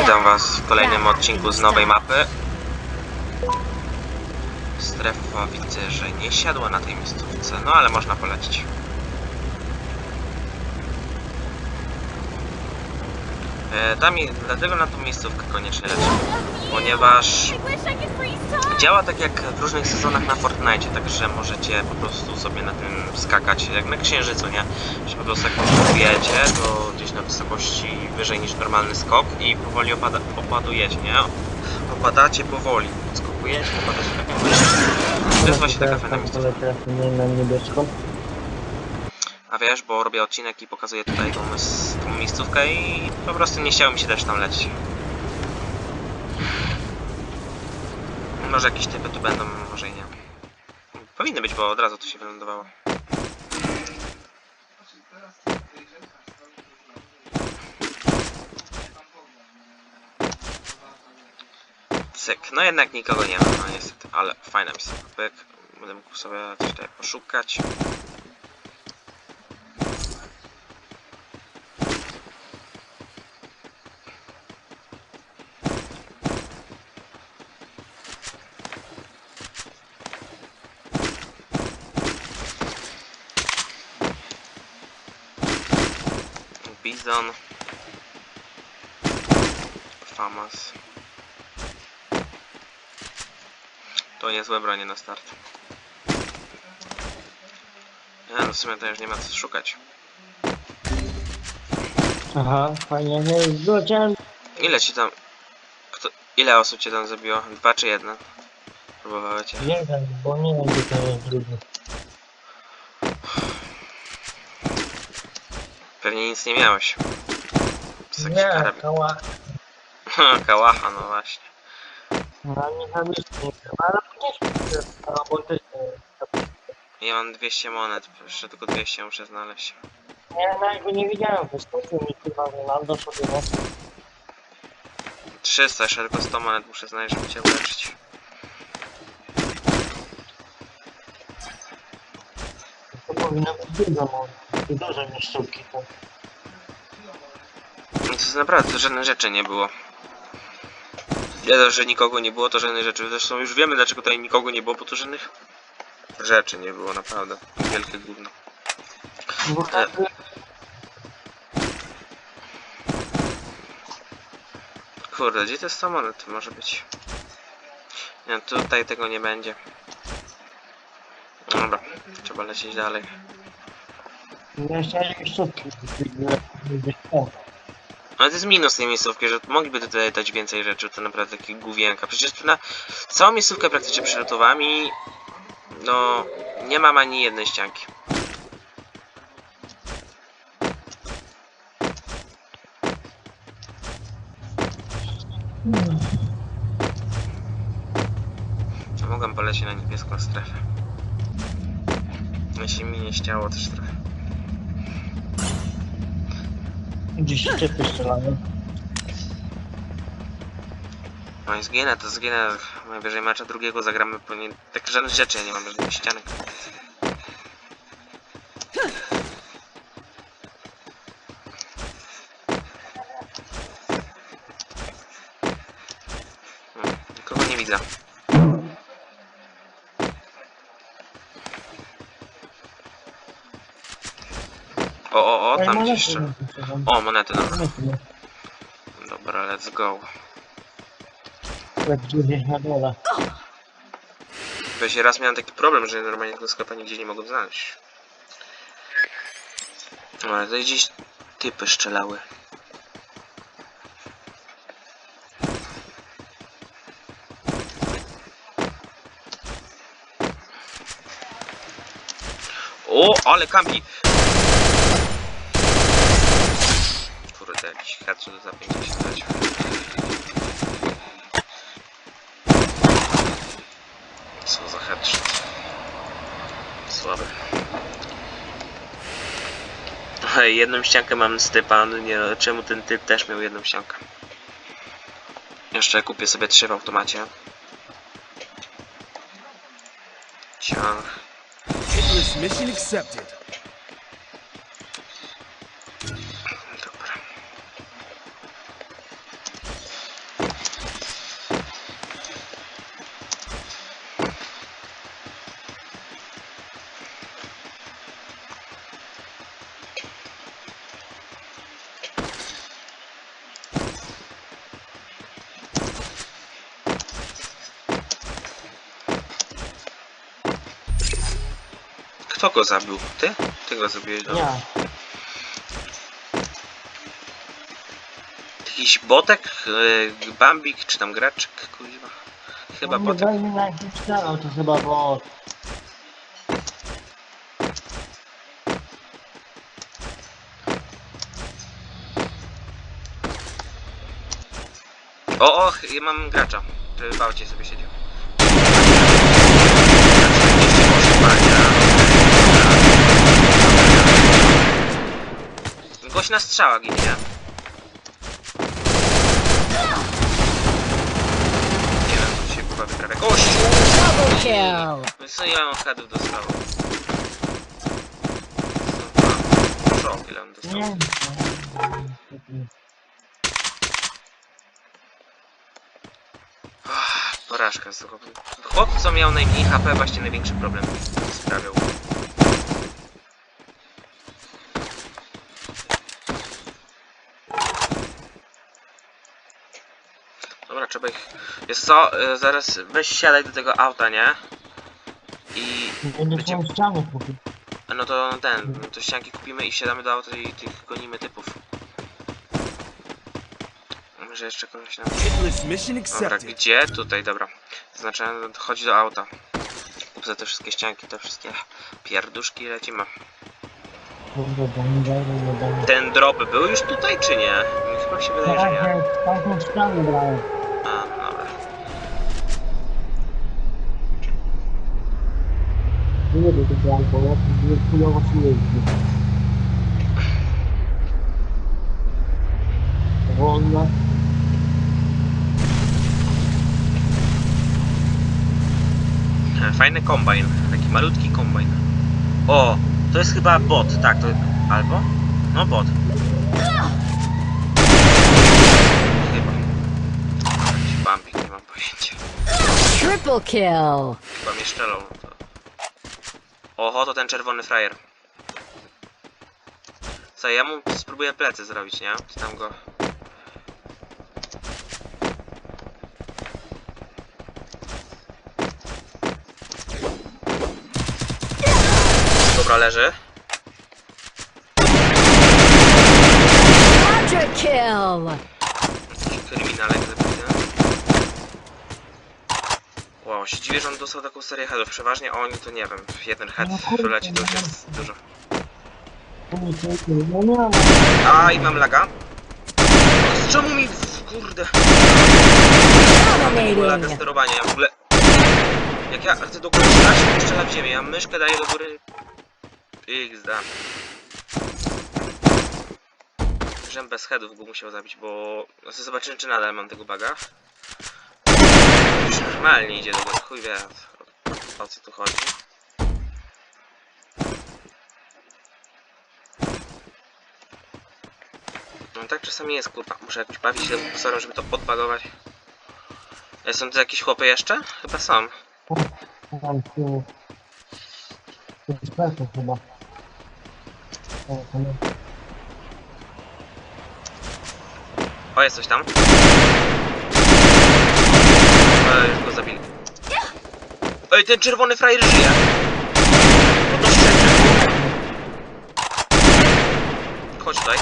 Witam was w kolejnym odcinku z nowej mapy. Strefa widzę, że nie siadła na tej miejscówce, no ale można polecić. E, tam, dlatego na tą miejscówkę koniecznie lecę, ponieważ działa tak jak w różnych sezonach na Fortnite, także możecie po prostu sobie na tym skakać, jak na księżycu, nie? Że po prostu jak podskakujecie, to gdzieś na wysokości wyżej niż normalny skok i powoli opada, opadujecie, nie? Opadacie powoli, podskakujecie, opadacie tak jak To jest właśnie taka fajna miejscówka. na niebieską. A wiesz, bo robię odcinek i pokazuję tutaj tą, tą miejscówkę i po prostu nie chciało mi się też tam lecieć. Może jakieś typy tu będą, może i nie. Powinny być, bo od razu tu się wylądowało. Cyk, no jednak nikogo nie ma, no niestety, ale fajna miejscówka. Pyk. Będę mógł sobie coś tutaj poszukać. Bizon. Famas. To niezłe bronie na start. Ja no w sumie to już nie ma co szukać. Aha, fajnie, no i zleciałem. Ile ci tam... Kto... Ile osób cię tam zabiło? Dwa czy jedna? Próbowały cię. Jeden, bo nie wiem gdzie to jest drugi. Pewnie nic nie miałeś. Z jakiś Nie, karabin. kała. Kałacha, no właśnie. No nie zabierzcie nie wiem, ale nie wiem, bo to jest... Ja mam 200 monet, jeszcze tylko 200 muszę znaleźć. Ja nawet go nie widziałem, wyskoczył mi chyba Ronaldo sobie mocno. 300, jeszcze tylko 100 monet muszę znaleźć, żeby cię uleczyć. To powinno być dużo, no. Dużo miejscówki tam. No to jest naprawdę, żadnych rzeczy nie było. To, że nikogo nie było, to żadnych rzeczy. Zresztą już wiemy, dlaczego tutaj nikogo nie było, bo tu żadnych rzeczy nie było, naprawdę. Wielkie gówno. Bo tak... Kurde, gdzie to jest samolot? Może być. Nie, tutaj tego nie będzie. Dobra, trzeba lecieć dalej. Miejscówki. Ale to jest minus tej miejscówki, że mogliby tutaj dać więcej rzeczy, to naprawdę takie główienka. Przecież tu na całą miejscówkę praktycznie przylotowałem i... No... Nie mam ani jednej ścianki. Mogłem polecieć na niebieską strefę. Jeśli mi nie chciało też trochę. Gdzieś ciepły strzelają. No i zginę, to zginę. Najwyżej mecza drugiego zagramy, bo nie... Tak żadnych rzeczy ja nie mam, żadnych ścianek. Hmm, Nikogo nie widzę. O, o, Ej, tam monety gdzieś jeszcze. O, monety, dobra. Monety. Dobra, let's go. Tak gdzieś na dole. Weź raz miałem taki problem, że normalnie tego sklepa nigdzie nie mogłem znaleźć. No, Ale tutaj gdzieś typy strzelały. O, ale kampi! Headshot za 50 leci. Co za headshot. Słaby. Jedną ściankę mam z typa, no nie czemu ten typ też miał jedną ściankę. Jeszcze kupię sobie trzy w automacie. Ciach. Hitless mission accepted. Kto go zabił? Ty? Ty go zabiłeś. Nie. Jakiś botek? Yy, bambik, czy tam graczek? Kuźwa. Chyba No, botek. Daj mi na jakiś kanał, to chyba bo... O, o, ja mam gracza, aucie sobie siedział. Głośna strzała ginie. Nie wiem, co się kurwa wyprawia. Gościu! Double kill. Co ja mam headów dostał? Szok, ile on dostał. Porażka z. Chłop, co miał najmniej HP, właśnie największy problem sprawiał. Dobra, trzeba ich... Jest co? y, Zaraz weź siadaj do tego auta, nie? I... Będę Będzie- chciał ściany kupić. No to ten, to ścianki kupimy i wsiadamy do auta i tych gonimy typów. Może jeszcze kogoś nam... Hitless mission Dobra, accepted. gdzie? Tutaj, dobra. Znaczy, chodź do auta. Kup za te wszystkie ścianki, te wszystkie pierduszki i lecimy. Kurde, bo. Ten drop był już tutaj, czy nie? Mi Chyba się wydaje, że Tak, nie. tak, tak, tak, brałem. A. Nie wiem, to brałem, bo ja tu chujowo się jeździ. Wolno. E, Fajny kombajn. Taki malutki kombajn. O, to jest chyba bot, tak, to... Albo? No, bot. Triple kill. Chyba mnie szczelą. To... Oho, to ten czerwony frajer. Co, ja mu spróbuję plecy zrobić, nie? Czy tam go... Dobra, leży. Quadra kill. Kryminalek Wow, się dziwię, że on dostał taką serię headów. Przeważnie oni to nie wiem, jeden head No kurde, wyleci to już no. jest dużo. No. A i mam laga. Czemu mi... Kurde. Mam laga sterowania, ja w ogóle... Jak ja chcę do góry strzelać, to strzela w ziemię, ja myszkę daję do góry... XD. Żem bez headów go musiał zabić, bo... No zobaczymy, czy nadal mam tego baga. Już normalnie idzie do góry, chuj wie o, co tu chodzi. No tak czasami jest, kurwa. Muszę bawić się profesorem, żeby to podbagować. E, Są tu jakieś chłopy jeszcze? Chyba są. Mam tu... Jest chyba. O, jest coś tam. E, już go zabili. Ej, ten czerwony frajer żyje! Podnoś szczęście. Chodź tutaj.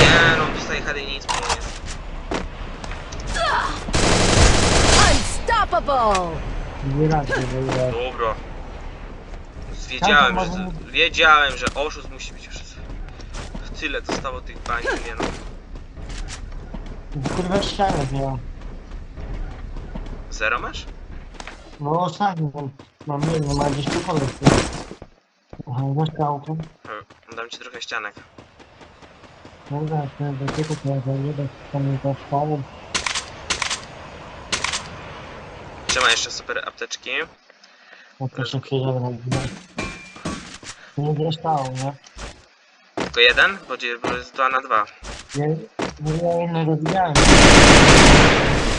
Nie, no on dostaje hady i nic mu nie jest. Unstoppable. Nie bo ja... Dobra. Wiedziałem, że może- to, wiedziałem, że oszust musi być już. Tyle zostało tych bań, nie no. Kurwa ścianę miałem. Zero masz? No ostatnio mam, mam nie wiem, ma gdzieś tu kolej. Aha, masz to auto? E, Dam ci trochę ścianek. No tak, jest do tego, to ja zajedę, tam to stało. Trzymaj jeszcze super apteczki. No to się przyjdzie na górę. Nie wiesz stało, nie? Tylko jeden? Bo jest 2 na 2. Ja, no ja jednego widziałem. No, znowu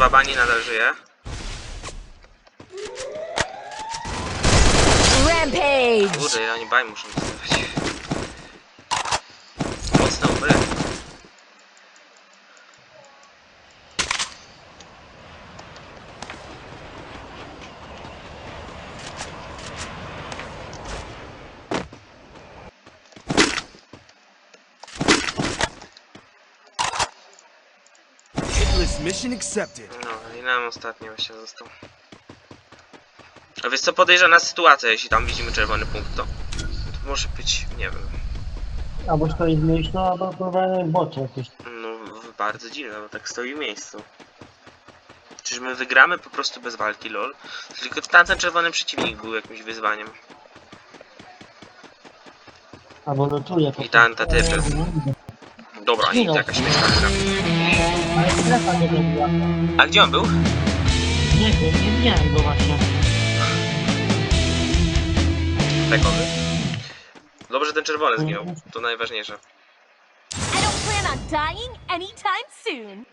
z babani nadal żyje. Rampage. Kurde, oni baj muszą Mission accepted. No i nam ostatni właśnie został. A wiesz co, podejrzana sytuacja, jeśli tam widzimy czerwony punkt, to, to może być, nie wiem, Albo stoi w miejscu, albo próbuje bocie jakieś. no bardzo dziwne, bo tak stoi w miejscu. Czyż my wygramy po prostu bez walki, lol? Tylko tamten czerwony przeciwnik był jakimś wyzwaniem. Albo notuje. I tam te typy. Dobra, i to jakaś śmieszna gra. Ale strefa. A gdzie on był? Nie wiem, nie widziałem go właśnie. Pekowy. Dobrze, że ten czerwony zginął. To najważniejsze. I don't plan on dying anytime soon.